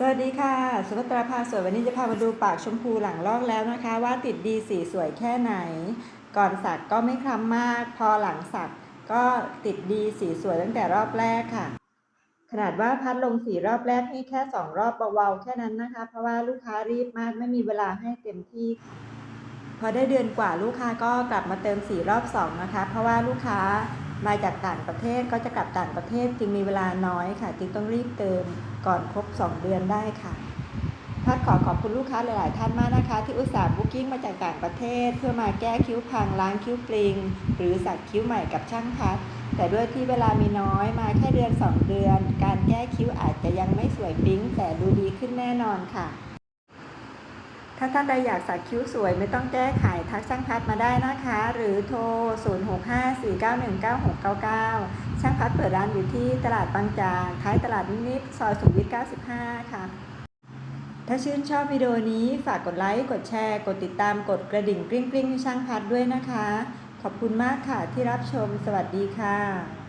สวัสดีค่ะ สุภัตราภาสวยวันนี้จะพามาดูปากชมพูหลังลอกแล้วนะคะ ว่าติดดีสีสวยแค่ไหน ก่อนสักก็ไม่คล้ำมาก พอหลังสักก็ติดดีสีสวยตั้งแต่รอบแรกค่ะ ขนาดว่าพัดลงสีรอบแรกนี่แค่สองรอบเบาๆแค่นั้นนะคะ เพราะว่าลูกค้ารีบมากไม่มีเวลาให้เต็มที่ค่ะพอได้เดือนกว่าลูกค้าก็กลับมาเติมสีรอบสองนะคะ เพราะว่าลูกค้า มาจากต่างประเทศก็จะกลับต่างประเทศจึงมีเวลาน้อยค่ะ จึงต้องรีบเติมก่อนครบ 2 เดือนได้ค่ะพัดขอขอบคุณลูกค้าหลาย ๆ ท่านมากนะคะ ที่อุตส่าห์บุ๊กิ้งมาจากต่างประเทศ เพื่อมาแก้คิ้วพังล้างคิ้วปลิง หรือสักคิ้วใหม่กับช่างพัดแต่ด้วยที่เวลามีน้อยมาแค่เดือน 2 เดือน การแก้คิ้วอาจจะยังไม่สวยปิ๊งแต่ดูดีขึ้นแน่นอนค่ะ ถ้าท่านใดอยากสักคิ้วสวยไม่ต้องแก้ไขทักช่างพัดมาได้นะคะ หรือโทร 0654919699 ช่างพัดเปิดร้านอยู่ที่ตลาดบางจากท้ายตลาดนิดซอยสุขมวิท95 ค่ะ ถ้าชื่นชอบวิดีโอนี้ฝากกดไลค์ กดแชร์ กดติดตามกดกระดิ่งกริ๊งๆให้ช่างพัดด้วยนะคะ ขอบคุณมากค่ะที่รับชม สวัสดีค่ะ